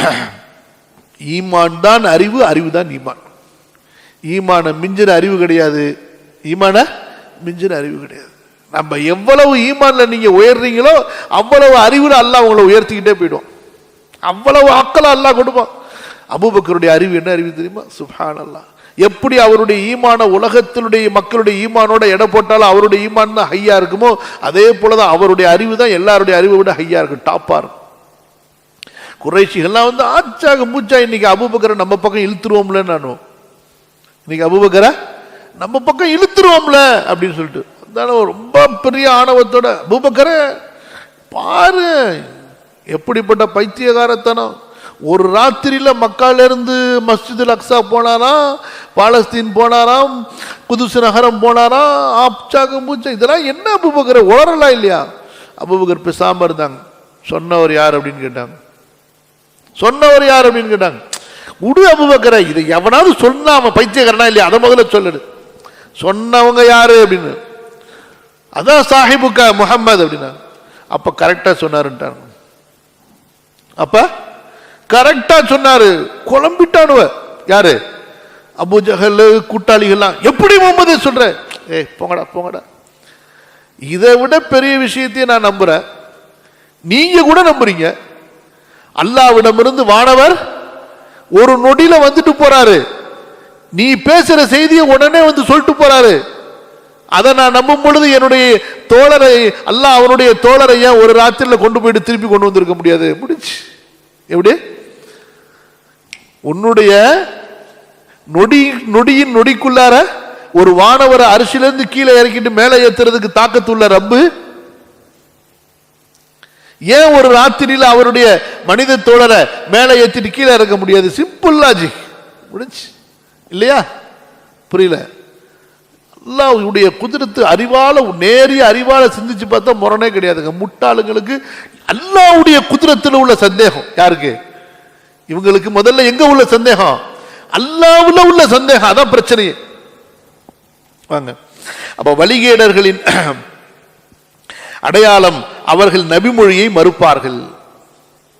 ஈமான் தான் அறிவு அறிவு தான் ஈமான். ஈமான மிஞ்சின அறிவு கிடையாது. ஈமான மிஞ்சின அறிவு கிடையாது. நம்ம எவ்வளவு ஈமான்ல நீங்க உயர்றீங்களோ அவ்வளவு அறிவுல அல்லா உங்களை உயர்த்திக்கிட்டே போயிடும் அவ்வளவு அக்கலை அல்லாஹ் கொடுப்பான். அபுபக்கருடைய அறிவு என்ன அறிவு தெரியுமா? சுஹான் அல்லாஹ் எப்படி அவருடைய ஈமான உலகத்தினுடைய மக்களுடைய ஈமானோட எடை போட்டாலும் அவருடைய ஈமான் தான் ஹையா இருக்குமோ அதே போலதான் அவருடைய அறிவு தான் எல்லாருடைய அறிவை விட ஹையா இருக்கும் டாப்பா இருக்கும் குறைஷிகள்லாம் வந்து ஆச்சாக மூச்சா இன்னைக்கு அபூபக்கரை நம்ம பக்கம் இழுத்துருவோம்ல நானும் இன்னைக்கு அபுபக்கரை நம்ம பக்கம் இழுத்துருவோம்ல அப்படின்னு சொல்லிட்டு. அதனால ரொம்ப பெரிய ஆணவத்தோட அபுபக்கரை பாரு எப்படிப்பட்ட பைத்தியகாரத்தனம். ஒரு ராத்திரியில் மக்காலேருந்து மஸ்ஜித் மஸ்ஜிதுல் அக்ஸா போனாராம் பாலஸ்தீன் போனாராம் குதுசு நகரம் போனாராம் ஆப்சாக மூச்சா. இதெல்லாம் என்ன அபுபக்கரை? உளரலாம் இல்லையா? அபூபக்கர் பேசாமல் இருந்தாங்க சொன்னவர் யார் அப்படின்னு கேட்டாங்க. சொன்னவர் யார் அப்படின்னு கேட்டாங்க. உடு அபுபக்கரை இதை எவனாவது சொன்னாம அவன் பைத்தியக்காரனா இல்லையா? அதை முதல்ல சொல்லுடு சொன்னவங்க யாரு அப்படின்னு. அதான் சாஹிபுக்கா முஹம்மது அப்படின்னா அப்போ கரெக்டாக சொன்னாருன்ட்டாங்க. அப்போ கரெக்டாக சொன்னாரு. குழம்பிட்டானுவ யாரு? அபு ஜஹல் கூட்டாளிகள்லாம். எப்படி முகமது சொல்ற? ஏய் போங்கடா போங்கடா. இதை விட பெரிய விஷயத்தையும் நான் நம்புகிறேன் நீங்கள் கூட நம்புறீங்க. அல்லாவிடமிருந்து வானவர் ஒரு நொடியில வந்துட்டு போறாரு. நீ பேசுற செய்தியை உடனே வந்து சொல்லிட்டு போறாரு. அதை நான் நம்பும் பொழுது என்னுடைய தோழரை அல்லாஹ் அவனுடைய தோழரை ஏன் ஒரு ராத்திரில கொண்டு போயிட்டு திருப்பி கொண்டு வந்திருக்க முடியாது? முடிச்சு எப்படி? உன்னுடைய நொடி நொடியின் நொடிக்குள்ளார ஒரு வானவரை அரிசியிலேருந்து கீழே இறக்கிட்டு மேலே ஏத்துறதுக்கு தாக்கத்துள்ள ரப்பு ஏன் ஒரு ராத்திரியில் அவருடைய மனித தோழரை மேலே ஏற்றிட்டு கீழே இறக்க முடியாது? சிம்பிள் லாஜிக் முடிஞ்சு. இல்லையா? புரியல. அல்லாவுடைய குதிரத்து அறிவால நேரிய அறிவால சிந்திச்சு பார்த்தா முரணே கிடையாதுங்க. முட்டாளுங்களுக்கு அல்லாவுடைய குதிரத்தில் உள்ள சந்தேகம். யாருக்கு? இவங்களுக்கு முதல்ல எங்க உள்ள சந்தேகம்? அல்லாவுல உள்ள சந்தேகம். அதான் பிரச்சனையே. வாங்க. அப்ப வழிகேடர்களின் அடையாளம் அவர்கள் நபிமொழியை மறுப்பார்கள்.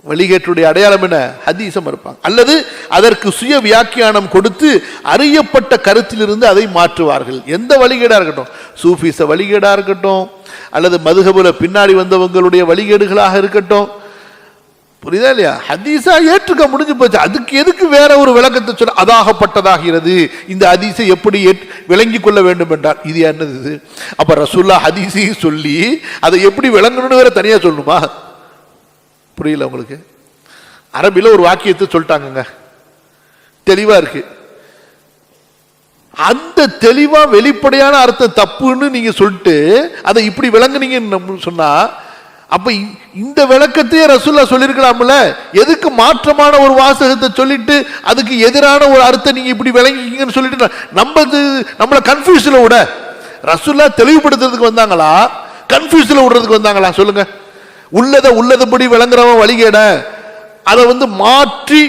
வழிகேட்டுடைய அடையாளம் என ஹதீசம் மறுப்பாங்க. அல்லது அதற்கு சுய வியாக்கியானம் கொடுத்து அறியப்பட்ட கருத்திலிருந்து அதை மாற்றுவார்கள். எந்த வழிகேடாக இருக்கட்டும்? சூஃபிச வழிகேடாக இருக்கட்டும். அல்லது மதுகபுல பின்னாடி வந்தவங்களுடைய வழிகேடுகளாக இருக்கட்டும். புரியுதா இல்லையா? ஹதீஸா ஏற்றுக்க முடிஞ்சு போச்சு. அதுக்கு எதுக்கு வேற ஒரு விளக்கத்தை சொல்ல அதாகப்பட்டதாகிறது. இந்த ஹதீஸை எப்படி ஏற்- கொள்ள வேண்டும் என்றால் இது என்னது இது? அப்ப ரசுல்லா ஹதீஸையும் சொல்லி அதை எப்படி விளங்கணும்னு வேற தனியா சொல்லணுமா? புரியல உங்களுக்கு? அரபியில் ஒரு வாக்கியத்தை சொல்லிட்டாங்கங்க. தெளிவா இருக்கு. அந்த தெளிவா வெளிப்படையான அர்த்தம் தப்புன்னு நீங்க சொல்லிட்டு அதை இப்படி விளங்குனீங்கன்னு சொன்னா அப்ப இ- இந்த விளக்கத்தையே ரசுல்லா சொல்லியிருக்கலாம்ல எதுக்கு மாற்றமான ஒரு வாசகத்தை சொல்லிட்டு அதுக்கு எதிரான ஒரு அர்த்தம் நீங்க இப்படி விளங்கிக்கீங்கன்னு சொல்லிட்டு நம்ம இது- நம்மளை கன்ஃபியூஸ்ல விட ரசுல்லா தெளிவுபடுத்துறதுக்கு வந்தாங்களா? கன்ஃபியூஸ்ல விடுறதுக்கு வந்தாங்களா? சொல்லுங்க. உள்ளதை உள்ளதுபடி விளங்குறவன் வழிகேட அதை வந்து மாற்றி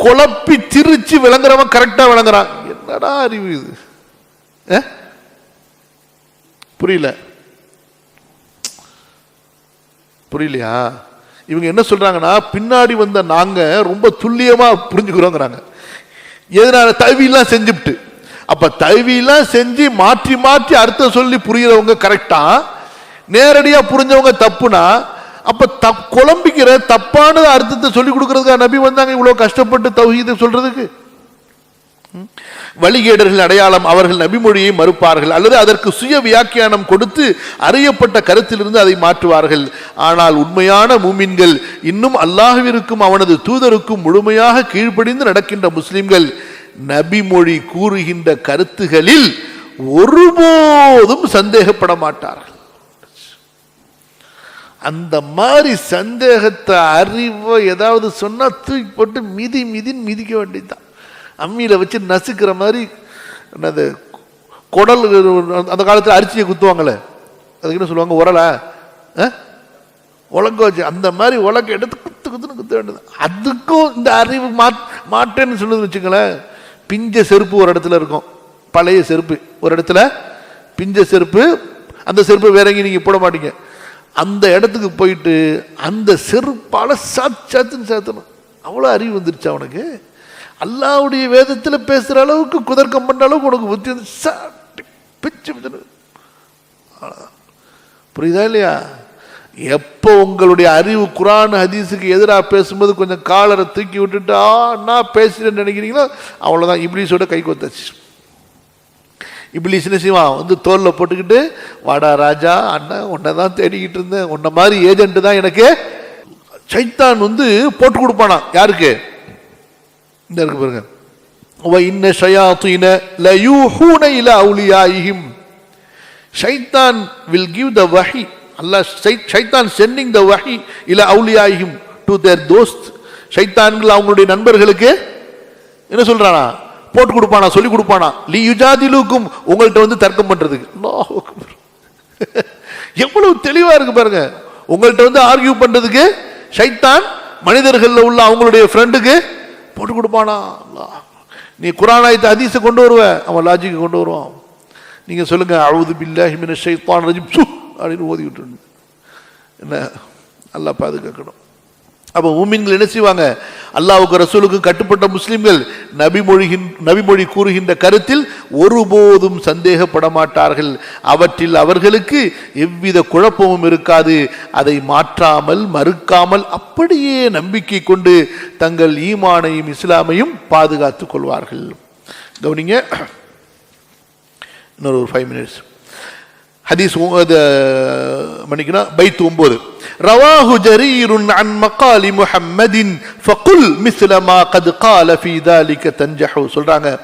குழப்பி திரிச்சு விளங்குறவன் கரெக்டா விளங்குறான். என்னடா அறிவு இது? புரியல. புரியலையா? இவங்க என்ன சொல்கிறாங்கன்னா பின்னாடி வந்த நாங்கள் ரொம்ப துல்லியமாக புரிஞ்சுக்கிறோங்கிறாங்க. எதனால? தவிலாம் செஞ்சுப்ட்டு. அப்போ தவிலாம் செஞ்சு மாற்றி மாற்றி அர்த்தம் சொல்லி புரிகிறவங்க கரெக்டாக நேரடியாக புரிஞ்சவங்க தப்புனா? அப்போ தப் குழம்பிக்கிற தப்பான அர்த்தத்தை சொல்லி கொடுக்குறதுக்காக நபி வந்தாங்க இவ்வளோ கஷ்டப்பட்டு தௌஹீதை சொல்கிறதுக்கு வழிகேடர்கள் அடையாளம் அவர்கள் நபிமொழியை மறுப்பார்கள் அல்லது அதற்கு சுய வியாக்கியானம் கொடுத்து அறியப்பட்ட கருத்திலிருந்து அதை மாற்றுவார்கள். ஆனால் உண்மையான மூமின்கள் இன்னும் அல்லாஹுவிற்கும் அவனது தூதருக்கும் முழுமையாக கீழ்ப்படிந்து நடக்கின்ற முஸ்லிம்கள் நபிமொழி கூறுகின்ற கருத்துகளில் ஒருபோதும் சந்தேகப்பட மாட்டார்கள். அந்த மாதிரி சந்தேகத்தை அறிவை ஏதாவது சொன்னால் தூக்கி போட்டு மிதி மிதின்னு மிதிக்க வேண்டியதுதான். அம்மியில் வச்சு நசுக்கிற மாதிரி என்னது குடல் அந்த காலத்தில் அரிசியை குத்துவாங்களே அதுக்கு என்ன சொல்லுவாங்க உரலை? உலக வச்சு அந்த மாதிரி உலக எடுத்து குத்து குத்துன்னு குத்த வேண்டியது. அதுக்கும் இந்த அறிவு மாட் மாட்டேன்னு சொல்லுது வச்சுங்களேன் பிஞ்ச செருப்பு ஒரு இடத்துல இருக்கும். பழைய செருப்பு. ஒரு இடத்துல பிஞ்ச செருப்பு அந்த செருப்பு வேற எங்கேயும் நீங்கள் போட மாட்டீங்க. அந்த இடத்துக்கு போயிட்டு அந்த செருப்பால் சாத்து சாத்துன்னு சாத்தணும். அவ்வளோ அறிவு வந்துருச்சு அவனுக்கு அல்லாவுடைய வேதத்தில் பேசுகிற அளவுக்கு குதர்க்கம் பண்ணுற அளவுக்கு உனக்கு புத்தி வந்து சாட்டி பிச்சு பிச்சுன்னு. புரியுதா இல்லையா? எப்போ உங்களுடைய அறிவு குரான் ஹதீஸுக்கு எதிராக பேசும்போது கொஞ்சம் காலரை தூக்கி விட்டுட்டு ஆ நான் பேசுகிறேன்னு நினைக்கிறீங்களோ? அவ்வளோதான் இப்ளீஸோட கை கொத்தாச்சு. இப்ளீஸ் என்ன செய்வான் வந்து தோலில் போட்டுக்கிட்டு வாடா ராஜா அண்ணன் உன்னை தான் தேடிக்கிட்டு இருந்தேன். உன்னை மாதிரி ஏஜென்ட்டு தான் எனக்கு. சைத்தான் வந்து போட்டு கொடுப்பானா யாருக்கு? இந்த இருக்கு பாருங்க. இன்ன ஷயாத்தின லயூஹூன இல அவுலியாயிஹிம். ஷைத்தான் will give the வஹி Allah Shaitan சென்னிங் the வஹி Ila அவுலியாயிஹிம் to their Dost ஷைத்தான்கள் அவங்களுடைய நண்பர்களுக்கு என்ன சொல்றானா? போட்டு கொடுப்பானா? சொல்லி கொடுப்பானா? லீ யுஜாதிலுக்கும் உங்கள்கிட்ட வந்து தர்க்கம் பண்றதுக்கு. எவ்வளவு தெளிவா இருக்கு பாருங்க. உங்கள்கிட்ட வந்து ஆர்கியூ பண்றதுக்கு ஷைத்தான் மனிதர்களில் உள்ள அவங்களுடைய ஃப்ரெண்டுக்கு போட்டு கொடுப்பானா நீ குரானாயத்தை ஹதீஸை கொண்டு வருவ. அவன் லாஜிக்கு கொண்டு வருவான். நீங்கள் சொல்லுங்கள் அவுது பில்ல மினஷ் ஷைத்தான் ரஜிப் சு அப்படின்னு ஓதி விட்டு என்ன? நல்லா பாதுகாக்கணும். அப்போ மூமின்கள் என்ன செய்வாங்க? அல்லாவுக்கு ரசூலுக்கு கட்டுப்பட்ட முஸ்லீம்கள் நபிமொழிகின் நபிமொழி கூறுகின்ற கருத்தில் ஒருபோதும் சந்தேகப்பட மாட்டார்கள் அவற்றில் அவர்களுக்கு எவ்வித குழப்பமும் இருக்காது. அதை மாற்றாமல் மறுக்காமல் அப்படியே நம்பிக்கை கொண்டு தங்கள் ஈமானையும் இஸ்லாமையும் பாதுகாத்துக் கொள்வார்கள். கவனிங்க. இன்னொரு ஒரு ஃபைவ் மினிட்ஸ் ஹதீஸ் மன்னிக்கணும். பைத்து ஒன்பது. ரவாஹு ஜரீருன் அன் மக்காலி முஹம்மதின் ஃபகுல் மிஸ்லமா கது கால ஃபீ தாலிக தன்ஜஹு. சொல்றாங்க.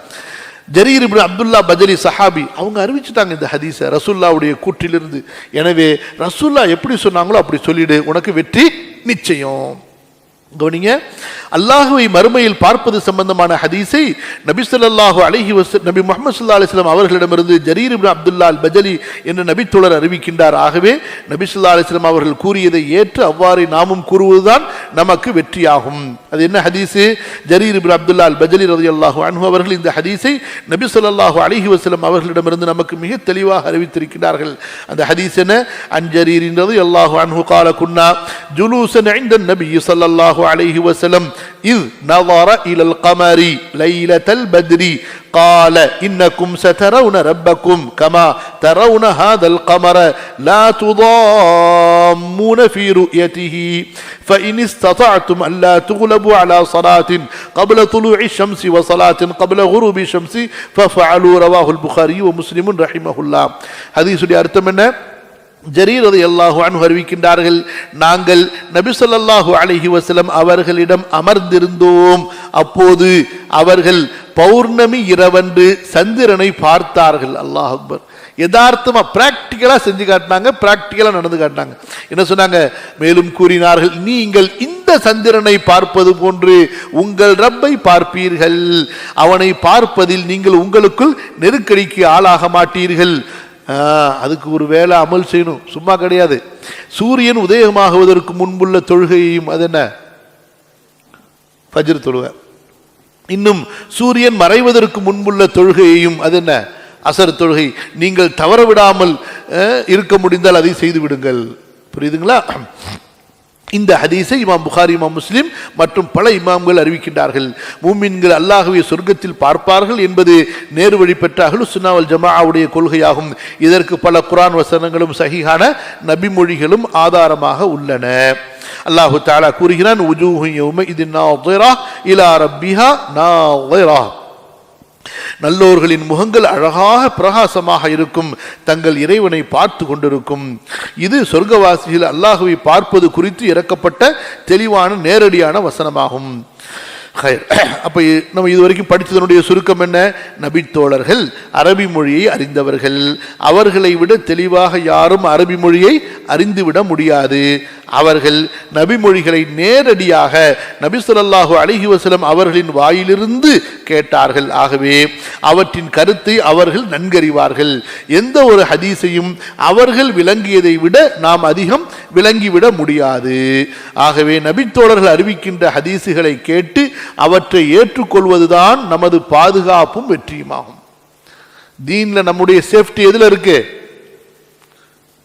ஜரீர் இப்னு அப்துல்லா பஜரி சஹாபி அவங்க அறிவிச்சுட்டாங்க இந்த ஹதீஸை ரசுல்லாவுடைய கூற்றிலிருந்து. எனவே ரசுல்லா எப்படி சொன்னாங்களோ அப்படி சொல்லிடு உனக்கு வெற்றி நிச்சயம். கவனிங்க. அல்லாஹுவை மறுமையில் பார்ப்பது சம்பந்தமான ஹதீஸை நபிசல்லாஹு அலஹி வச நபி முகமது சுல்லா அலிஸ்லாம் அவர்களிடமிருந்து ஜரீர் அப்துல்லா அல் பஜலி என்ற நபித்தோழர் அறிவிக்கின்றார். ஆகவே நபிசுல்லா அலிஸ்லாம் அவர்கள் கூறியதை ஏற்று அவ்வாறு நாமும் கூறுவதுதான் நமக்கு வெற்றியாகும். அது என்ன ஹதீஸு? ஜரீர் இபின் அப்துல்லா அல் பஜலி ரதி அல்லாஹு அன்ஹு அவர்கள் இந்த ஹதீஸை நபி சொல்லாஹு அலிஹி வசலம் அவர்களிடமிருந்து நமக்கு மிக தெளிவாக அறிவித்திருக்கிறார்கள் அந்த ஹதீஸ் என்ன? அன் ஜரீரின் ரதி அல்லாஹு அன்ஹு கால குன்னா ஜுலூசன் நபி சொல்லல்லாஹு الله عليه وسلم إذ نظر إلى القمر ليلة البدر قال إنكم سترون ربكم كما ترون هذا القمر لا تضامون في رؤيته. فإن استطعتم أن لا تغلبوا على صلاة قبل طلوع الشمس وصلاة قبل غروب الشمس ففعلوا رواه البخاري ومسلم رحمه الله. حديث الأرتمنة ஜரீர் அதை அல்லாஹு அன்ஹு அறிவிக்கின்றார்கள் நாங்கள் நபிசல்லாஹு அலஹி வசலம் அவர்களிடம் அமர்ந்திருந்தோம். அப்போது அவர்கள் பௌர்ணமி இரவன்று சந்திரனை பார்த்தார்கள். அல்லாஹ் அக்பர். யதார்த்தமாக பிராக்டிக்கலா செஞ்சு காட்டினாங்க பிராக்டிக்கலா நடந்து காட்டினாங்க. என்ன சொன்னாங்க? மேலும் கூறினார்கள் நீங்கள் இந்த சந்திரனை பார்ப்பது போன்று உங்கள் ரப்பை பார்ப்பீர்கள். அவனை பார்ப்பதில் நீங்கள் உங்களுக்குள் நெருக்கடிக்கு ஆளாக மாட்டீர்கள். அதுக்கு ஒரு வேலை அமல் செய்யணும். சும்மா கிடையாது. சூரியன் உதயமாகுவதற்கு முன்புள்ள தொழுகையையும் அது என்ன? பஜ்ரு தொழுகை. இன்னும் சூரியன் மறைவதற்கு முன்புள்ள தொழுகையையும் அது என்ன? அசர் தொழுகை. நீங்கள் தவற விடாமல் இருக்க முடிந்தால் அதை செய்து விடுங்கள். புரியுதுங்களா? இந்த ஹதீஸை இமாம் புகாரி இமாம் முஸ்லிம் மற்றும் பல இமாம்கள் அறிவிக்கின்றார்கள். மூமின்கள் அல்லாஹுவை சொர்க்கத்தில் பார்ப்பார்கள் என்பது நேரு வழி பெற்ற அகலு சுன்னாவல் ஜமாவுடைய கொள்கையாகும். இதற்கு பல குரான் வசனங்களும் சகிகான நபிமொழிகளும் ஆதாரமாக உள்ளன. அல்லாஹு தாலா கூறுகிறான் உஜூஹு யௌமஇதின் நாதிரா இலா ரப்பிஹா நா நல்லோர்களின் முகங்கள் அழகாக பிரகாசமாக இருக்கும். தங்கள் இறைவனை பார்த்து கொண்டிருக்கும். இது சொர்க்கவாசிகள் அல்லாஹுவை பார்ப்பது குறித்து இறக்கப்பட்ட தெளிவான நேரடியான வசனமாகும். ஹயர் அப்போ நம்ம இதுவரைக்கும் படித்ததனுடைய சுருக்கம் என்ன? நபித்தோழர்கள் அரபி மொழியை அறிந்தவர்கள். அவர்களை விட தெளிவாக யாரும் அரபி மொழியை அறிந்துவிட முடியாது. அவர்கள் நபி மொழிகளை நேரடியாக நபி சொல்லாஹு அலைஹி அவர்களின் வாயிலிருந்து கேட்டார்கள். ஆகவே அவற்றின் கருத்தை அவர்கள் நன்கறிவார்கள். எந்த ஒரு ஹதீஸையும் அவர்கள் விளங்கியதை விட நாம் அதிகம் விளங்கிவிட முடியாது. ஆகவே நபித்தோழர்கள் அறிவிக்கின்ற ஹதீஸுகளை கேட்டு அவற்றை ஏற்றுக்கொள்வதுதான் நமது பாதுகாப்பும் வெற்றியுமாகும். தீன்ல நம்முடைய சேஃப்டி எதுல இருக்கு?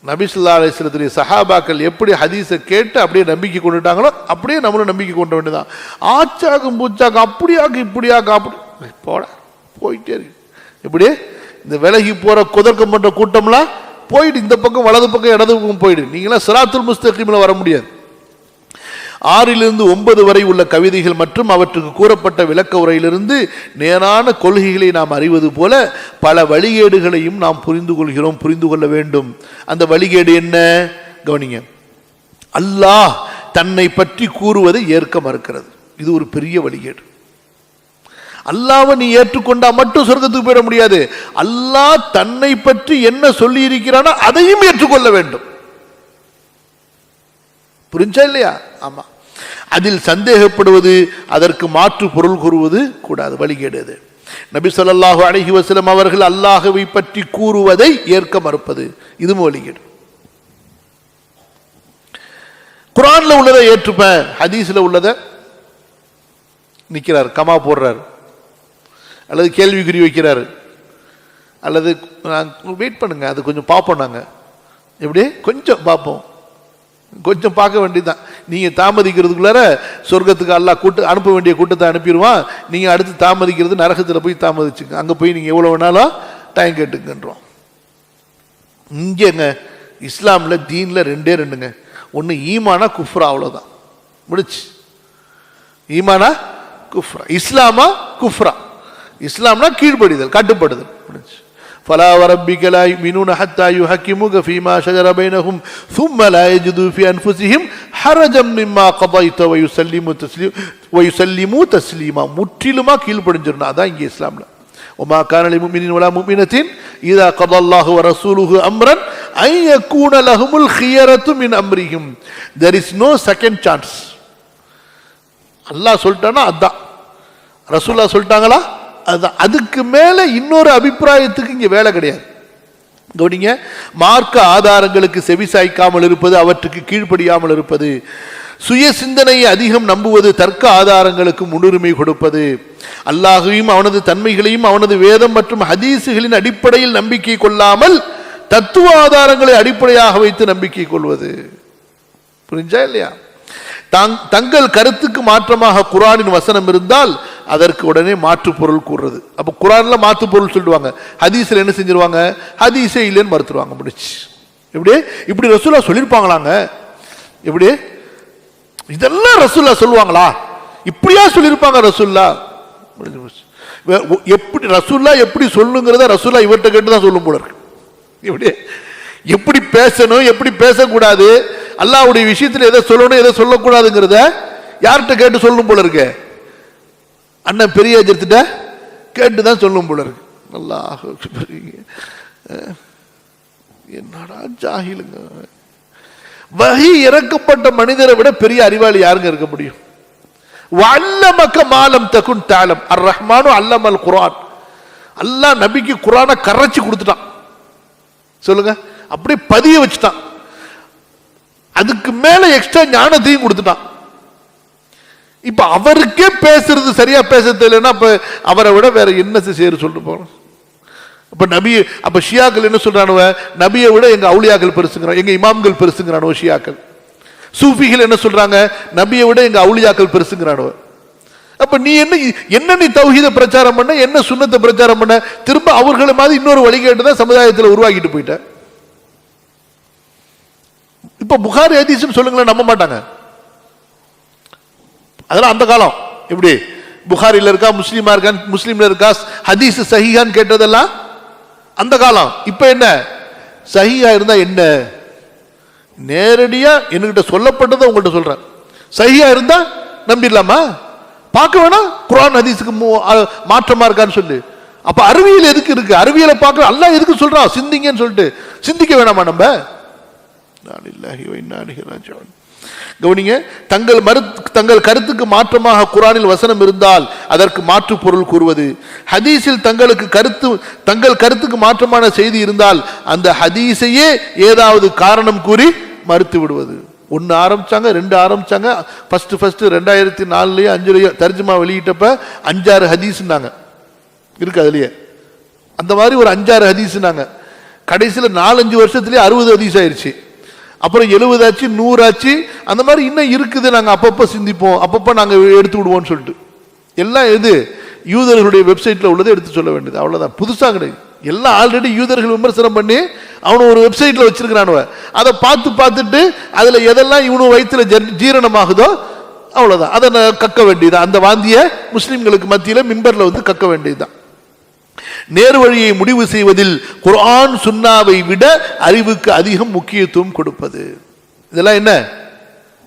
நபிசுல்லா அலிஸ்லத்துடைய சஹாபாக்கள் எப்படி ஹதீஸை கேட்டு அப்படியே நம்பிக்கை கொண்டுட்டாங்களோ அப்படியே நம்மளும் நம்பிக்கை கொண்டு வேண்டியதான் ஆச்சாக்கும் பூச்சாக்கும் அப்படியாக்கு இப்படியாக்கு அப்படி. போட போயிட்டே இருக்கு. இப்படி இந்த விலகி போற குதர்க்கம் பண்ணுற கூட்டம்லாம் போயிடு இந்த பக்கம் வலது பக்கம் இடது பக்கம் போயிடு. நீங்களாம் சிராத்துல் முஸ்தகிமில் வர முடியாது. ஆறிலிருந்து ஒன்பது வரை உள்ள கவிதைகள் மற்றும் அவற்றுக்கு கூறப்பட்ட விளக்க உரையிலிருந்து நேரான கொள்கைகளை நாம் அறிவது போல பல வழிகேடுகளையும் நாம் புரிந்து கொள்கிறோம் புரிந்து கொள்ள வேண்டும். அந்த வழிகேடு என்ன? கவனிங்க. அல்லாஹ் தன்னை பற்றி கூறுவதை ஏற்க மறுக்கிறது. இது ஒரு பெரிய வழிகேடு. அல்லாவை நீ ஏற்றுக்கொண்டா மட்டும் சொர்க்கத்துக்கு போயிட முடியாது. அல்லாஹ் தன்னை பற்றி என்ன சொல்லி இருக்கிறானோ அதையும் ஏற்றுக்கொள்ள வேண்டும். புரிஞ்சா இல்லையா? ஆமா. அதில் சந்தேகப்படுவது அதற்கு மாற்று பொருள் கூறுவது கூடாது வழிகேடு அது நபி சொல்லாஹு அழகி வசலம் அவர்கள் அல்லாஹுவை பற்றி கூறுவதை ஏற்க மறுப்பது இதுவும் வழிகேடு. குரான்ல உள்ளதை ஏற்றுப்பேன் ஹதீஸ்ல உள்ளதை நிற்கிறார் கமா போடுறார் அல்லது கேள்விக்குறி வைக்கிறாரு அல்லது வெயிட் பண்ணுங்க அது கொஞ்சம் பார்ப்போம் நாங்கள் எப்படி? கொஞ்சம் பார்ப்போம். கொஞ்சம் பார்க்க வேண்டியதுதான். நீங்க தாமதிக்கிறதுக்குள்ளார சொர்க்கத்துக்கு அல்லாஹ் கூட்டு அனுப்ப வேண்டிய கூட்டத்தை அனுப்பிடுவான் நீங்க அடுத்து தாமதிக்கிறது நரகத்தில் போய் தாமதிச்சுங்க அங்க போய் நீங்க எவ்வளவு வேணாலும் டைம் கேட்டுங்கன்றோம் இங்கேங்க இஸ்லாம்ல தீன்ல ரெண்டே ரெண்டுங்க ஒன்று ஈமானா குஃப்ரா அவ்வளோதான் முடிச்சு ஈமானா குஃப்ரா இஸ்லாமா குஃப்ரா இஸ்லாம்னா கீழ்ப்படிதல் கட்டுப்படுதல் முடிச்சு فلا وربك لا يؤمنون حتى يحكموك فيما شجر بينهم ثم لا يجدوا في ஹரஜம் நிம்மா கபாய்த்த வயு சல்லிமு தஸ்லீ வயு சல்லிமு தஸ்லீமா. முற்றிலுமா கீழ்ப்படிஞ்சிடணும் அதான் இங்கே இஸ்லாமில். உமா கானலி முமினின் வலா முமினத்தின் இதா கதல்லாஹு ரசூலுஹு அம்ரன் ஐய யக்கூன லஹுமுல் ஹியரத்தும் இன் அம்ரிஹிம். There is no second chance அல்லாஹ் சொல்லிட்டானா அதான். ரசூல்லா சொல்லிட்டாங்களா? அதுதான் அதுக்கு மேலே இன்னொரு அபிப்பிராயத்துக்கு இங்கே வேலை கிடையாது. கவனிங்க மார்க்க ஆதாரங்களுக்கு செவிசாய்க்காமல் இருப்பது அவற்றுக்கு கீழ்ப்படியாமல் இருப்பது. சுய சிந்தனையை அதிகம் நம்புவது தர்க்க ஆதாரங்களுக்கு முன்னுரிமை கொடுப்பது. அல்லாஹையும் அவனது தன்மைகளையும் அவனது வேதம் மற்றும் ஹதீசுகளின் அடிப்படையில் நம்பிக்கை கொள்ளாமல் தத்துவ ஆதாரங்களை அடிப்படையாக வைத்து நம்பிக்கை கொள்வது. புரிஞ்சா இல்லையா? தங் தங்கள் கருத்துக்கு மாற்றமாக குரானின் வசனம் இருந்தால் அதற்கு உடனே மாற்று பொருள் கூறுறது. அப்போ குரானில் மாற்று பொருள் சொல்லுவாங்க. ஹதீஸ்ல என்ன செஞ்சிருவாங்க? ஹதீஸே இல்லைன்னு மறுத்துருவாங்க முடிச்சு இப்படி இப்படி ரசூலா சொல்லியிருப்பாங்களாங்க எப்படி இதெல்லாம் ரசூல்லா சொல்லுவாங்களா? இப்படியா சொல்லியிருப்பாங்க ரசூல்லா முடிஞ்சு போச்சு. எப்படி ரசூல்லா எப்படி சொல்லுங்கிறத ரசூல்லா இவர்கிட்ட கேட்டு தான் சொல்லும் போல இருக்கு. எப்படி எப்படி பேசணும் எப்படி பேசக்கூடாது? அல்லாவுடைய விஷயத்தில் எதை சொல்லணும் எதை சொல்லக்கூடாதுங்கிறத யார்கிட்ட கேட்டு சொல்லணும் போல இருக்கு? அண்ணன் பெரிய அஜர்த்திட்ட கேட்டு தான் சொல்லும் போல இருக்கு. நல்லா என்னடா ஜாகிலுங்க. வகி இறக்கப்பட்ட மனிதரை விட பெரிய அறிவாளி யாருங்க இருக்க முடியும்? வல்லமக்க மாலம் தகுன் தாலம். அர் ரஹ்மானும் அல்லமல் குரான் அல்லாஹ் நபிக்கு குரானை கரைச்சி கொடுத்துட்டான். சொல்லுங்க. அப்படியே பதிய வச்சுட்டான். அதுக்கு மேல எக்ஸ்ட்ரா ஞானத்தையும் கொடுத்துட்டான். இப்ப அவருக்கே பேசுறது சரியா பேச தெரியலன்னா அப்ப அவரை விட வேற என்ன செய்ய சொல்லிட்டு போறோம். அப்ப நபி அப்ப ஷியாக்கள் என்ன சொல்றானுவ? நபியை விட எங்க அவுளியாக்கள் பெருசுங்கிறான் எங்க இமாம்கள் பெருசுங்கிறானுவ ஷியாக்கள். சூஃபிகள் என்ன சொல்றாங்க? நபியை விட எங்க அவுளியாக்கள் பெருசுங்கிறானுவ. அப்ப நீ என்ன என்ன நீ தௌஹீத பிரச்சாரம் பண்ண என்ன சுண்ணத்தை பிரச்சாரம் பண்ண? திரும்ப அவர்களை மாதிரி இன்னொரு வழிகேட்டு தான் சமுதாயத்தில் உருவாக்கிட்டு போயிட்ட. இப்ப புகார் ஹதீஸ்னு சொல்லுங்களேன் நம்ப மாட்டாங்க. அதெல்லாம் அந்த காலம். எப்படி? புகாரில இருக்கா முஸ்லீமா இருக்கா முஸ்லீம்ல இருக்கா ஹதீஸ் சஹிஹான்னு கேட்டதெல்லாம் அந்த காலம். இப்போ என்ன? சஹியா இருந்தா என்ன? நேரடியா என்கிட்ட சொல்லப்பட்டதை உங்கள்கிட்ட சொல்றேன். சஹியா இருந்தா நம்பிடலாமா? பார்க்க வேணாம். குரான் ஹதீஸுக்கு மு- மாற்றமா இருக்கான்னு சொல்லு. அப்ப அறிவியல் எதுக்கு இருக்கு? அறிவியலை பார்க்க எல்லாம் எதுக்கு சொல்றான்? சிந்திங்கன்னு சொல்லிட்டு. சிந்திக்க வேணாமா நம்ம? நான் இல்லாஹி வ கவனிங்க தங்கள் மறு தங்கள் கருத்துக்கு மாற்றமாக குரானில் வசனம் இருந்தால் அதற்கு மாற்று பொருள் கூறுவது. ஹதீஸில் தங்களுக்கு கருத்து தங்கள் கருத்துக்கு மாற்றமான செய்தி இருந்தால் அந்த ஹதீஸையே ஏதாவது காரணம் கூறி மறுத்து விடுவது. ஒன்று ஆரம்பிச்சாங்க ரெண்டு ஆரம்பிச்சாங்க ஃபஸ்ட்டு ஃபஸ்ட்டு ரெண்டாயிரத்தி நாலுலேயோ அஞ்சுலேயோ தர்ஜுமா வெளியிட்டப்ப அஞ்சாறு ஹதீஸ்னாங்க. இருக்கு அதுலேயே. அந்த மாதிரி ஒரு அஞ்சாறு ஹதீஸ்னாங்க. கடைசியில் நாலஞ்சு வருஷத்துலேயே அறுபது ஹதீஸ் ஆயிடுச்சு அப்புறம் எழுபதாச்சு நூறாச்சு அந்த மாதிரி இன்னும் இருக்குது நாங்கள் அப்பப்போ சிந்திப்போம் அப்பப்போ நாங்கள் எடுத்து விடுவோம்னு சொல்லிட்டு. எல்லாம் எது? யூதர்களுடைய வெப்சைட்டில் உள்ளதை எடுத்து சொல்ல வேண்டியது அவ்வளோதான் புதுசாக கிடையாது. எல்லாம் ஆல்ரெடி யூதர்கள் விமர்சனம் பண்ணி அவனை ஒரு வெப்சைட்டில் வச்சிருக்கிறானுவ. அதை பார்த்து பார்த்துட்டு அதில் எதெல்லாம் இவனு வயிற்றுல ஜர்- ஜீரணமாகுதோ அவ்வளோதான் அதை நான் கக்க வேண்டியது அந்த வாந்தியை முஸ்லீம்களுக்கு மத்தியில் மிம்பரில் வந்து கக்க வேண்டியதுதான். நேர் வழியை முடிவு செய்வதில் குர்ஆன் சுன்னாவை விட அறிவுக்கு அதிகம் முக்கியத்துவம் கொடுப்பது. இதெல்லாம் என்ன?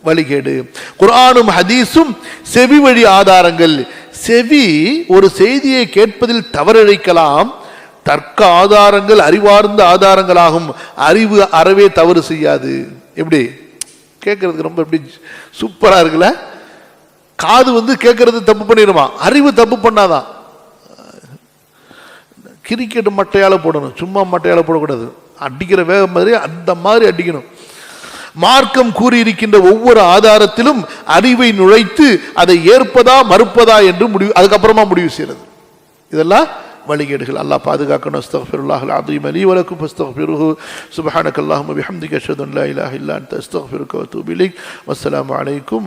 வழிகேடு. குர்ஆனும் ஹதீஸும் செவி வழி ஆதாரங்கள். செவி ஒரு செய்தியை கேட்பதில் தவறிழைக்கலாம். தர்க்க ஆதாரங்கள் அறிவார்ந்த ஆதாரங்களாகும். அறிவு அறவே தவறு செய்யாது. எப்படி? கேட்கறதுக்கு ரொம்ப எப்படி சூப்பரா இருக்குல்ல? காது வந்து கேட்கறது தப்பு பண்ணிடுமா? அறிவு தப்பு பண்ணாதான். கிரிக்கெட் மட்டையால் போடணும். சும்மா மட்டையால் போடக்கூடாது. அடிக்கிற வேகம் மாதிரி அந்த மாதிரி அடிக்கணும். மார்க்கம் கூறியிருக்கின்ற ஒவ்வொரு ஆதாரத்திலும் அறிவை நுழைத்து அதை ஏற்பதா மறுப்பதா என்று முடிவு அதுக்கப்புறமா முடிவு செய்யறது. இதெல்லாம் வழிகேடுகள். அல்லாஹ் பாதுகாக்கணும். அஸ்தக்ஃபிருல்லாஹ் அலீம் அலி வலக்கும். அஸ்தக்ஃபிருஹு. சுப்ஹானக அல்லாஹும்ம பிஹம்திக. அஷ்ஹது அன் இல்லா அன்த. வஸ்ஸலாமு அலைக்கும்.